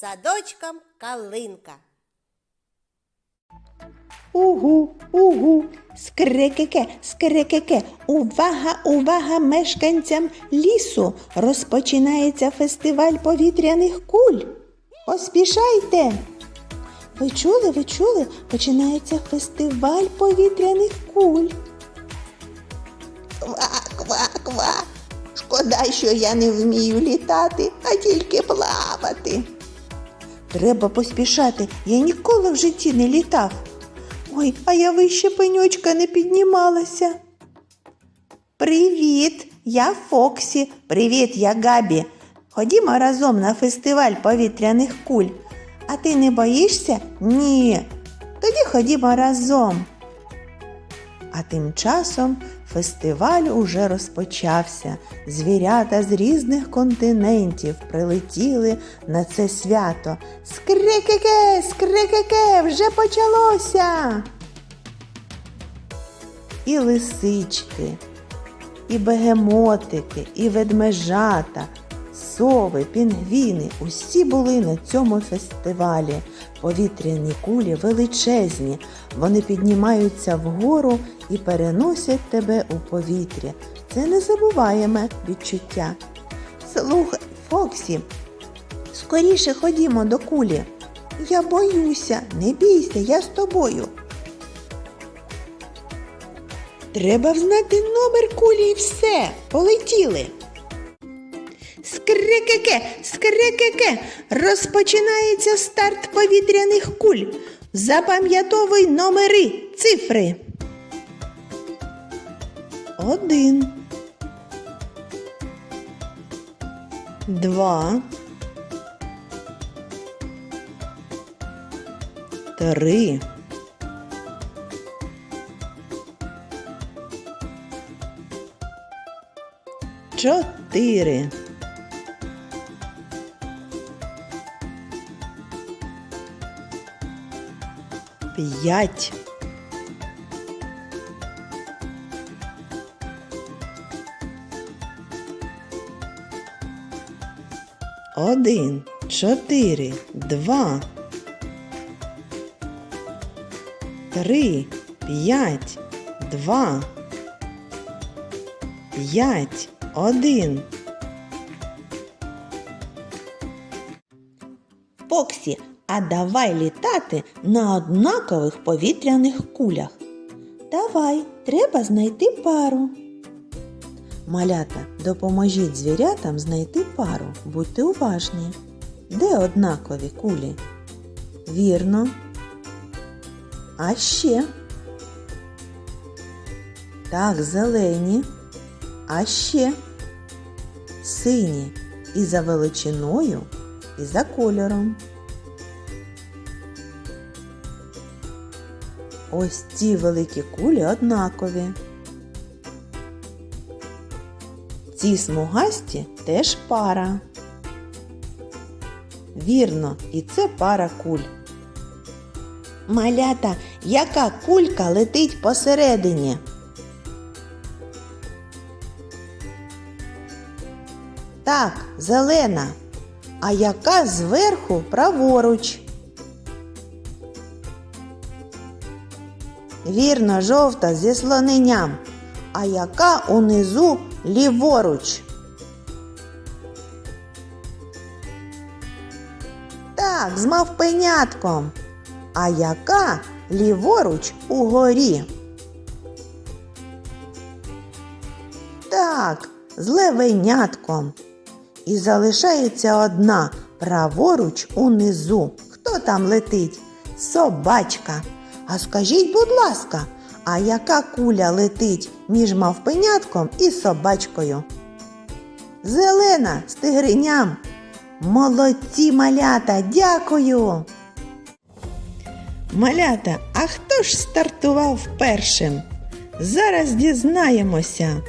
собачкам калинка. Угу, угу, скрикеке, скрикеке, увага, увага мешканцям лісу. Розпочинається фестиваль повітряних куль. Поспішайте. Ви чули, ви чули? Починається фестиваль повітряних куль. Ква, ква, ква. Шкода, що я не вмію літати, а тільки плавати. Треба поспішати. Я ніколи в житті не літав. Ой, а я вище пеньочка не піднімалася. Привіт, я Фоксі. Привіт, я Габі. Ходімо разом на фестиваль повітряних куль. А ти не боїшся? Ні. Тоді ходімо разом. А тим часом фестиваль уже розпочався. Звірята з різних континентів прилетіли на це свято. Скрикеке, скрикеке, вже почалося. І лисички, і бегемотики, і ведмежата, сови, пінгвіни усі були на цьому фестивалі. Повітряні кулі величезні. Вони піднімаються вгору і переносять тебе у повітря. Це незабуваєме відчуття. Слухай, Фоксі, скоріше ходімо до кулі. Я боюся, не бійся, я з тобою. Треба взнати номер кулі і все. Полетіли. Скрикеке, скрикеке, розпочинається старт повітряних куль. Запам'ятовуй номери, цифри. Один. Два. Три. Чотири. П'ять. Один, чотири, два, три, п'ять, два, п'ять, один. Фоксі, а давай літати на однакових повітряних кулях. Давай, треба знайти пару. Малята, допоможіть звірятам знайти пару. Будьте уважні. Де однакові кулі? Вірно. А ще. Так, зелені. А ще сині і за величиною, і за кольором. Ось ці великі кулі однакові. Ці смугасті теж пара. Вірно, і це пара куль. Малята, яка кулька летить посередині? Так, зелена. А яка зверху праворуч? Вірно, жовта зі слоненням. А яка унизу ліворуч? Так, з мавпенятком. А яка ліворуч угорі? Так, з левенятком. І залишається одна праворуч унизу. Хто там летить? Собачка. А скажіть, будь ласка, а яка куля летить між мавпенятком і собачкою? Зелена з тигриням. Молодці малята, дякую. Малята, а хто ж стартував першим? Зараз дізнаємося.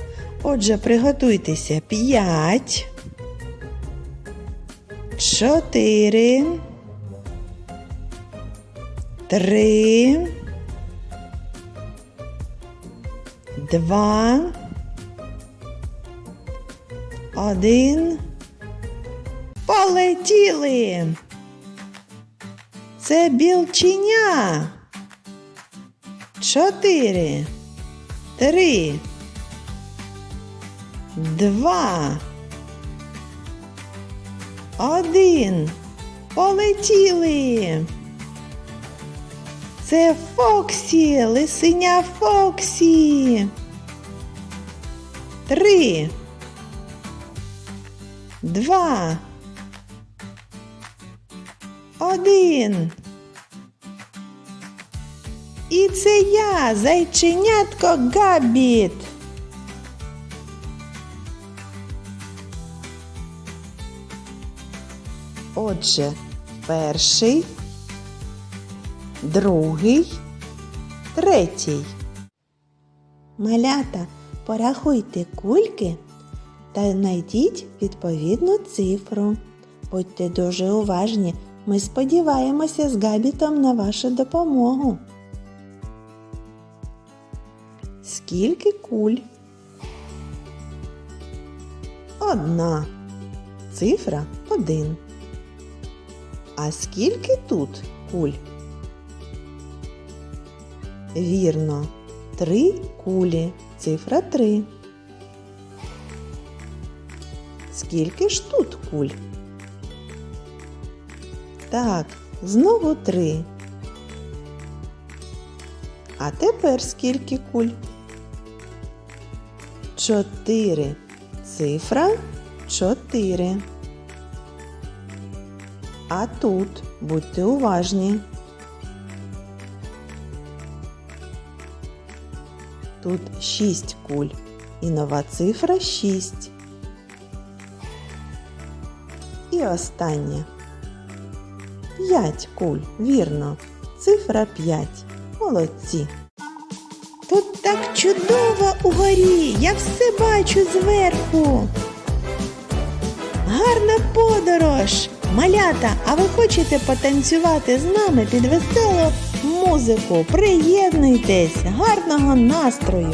Отже, приготуйтеся п'ять, чотири, три, два, один. Полетіли! Це білченя. Чотири. Три. Два. Один. Полетіли. Це Фоксі, лисеня Фоксі. Три. Два. Один. І це я, зайченятко Габіт. Отже, перший, другий, третій. Малята, порахуйте кульки та знайдіть відповідну цифру. Будьте дуже уважні. Ми сподіваємося з Габітом на вашу допомогу. Скільки куль? Одна. Цифра один. А скільки тут куль? Вірно, три кулі. Цифра три. Скільки ж тут куль? Так, знову три. А тепер скільки куль? Чотири. Цифра чотири. А тут будьте уважні. Тут шість куль і нова цифра шість. І остання. П'ять куль, вірно. Цифра п'ять. Молодці. Тут так чудово угорі, я все бачу зверху. Гарна подорож! Малята, а ви хочете потанцювати з нами під веселу музику? Приєднуйтесь! Гарного настрою!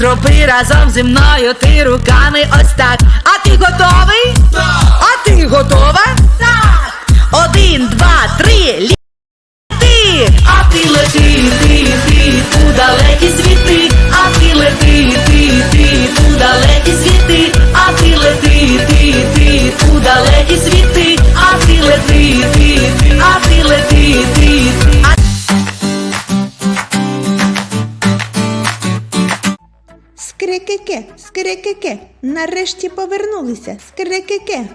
зроби разом зі мною ти руками ось так. А ти готовий? А ти готова? Так! Один, два, три, лі ти, а ти лети, ти, ти, у далекі світи, нарешті повернулися, скрикике.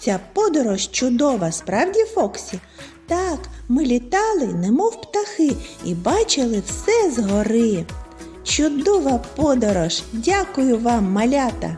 Ця подорож чудова, справді, Фоксі? Так, ми літали, немов птахи, і бачили все згори. Чудова подорож! Дякую вам, малята!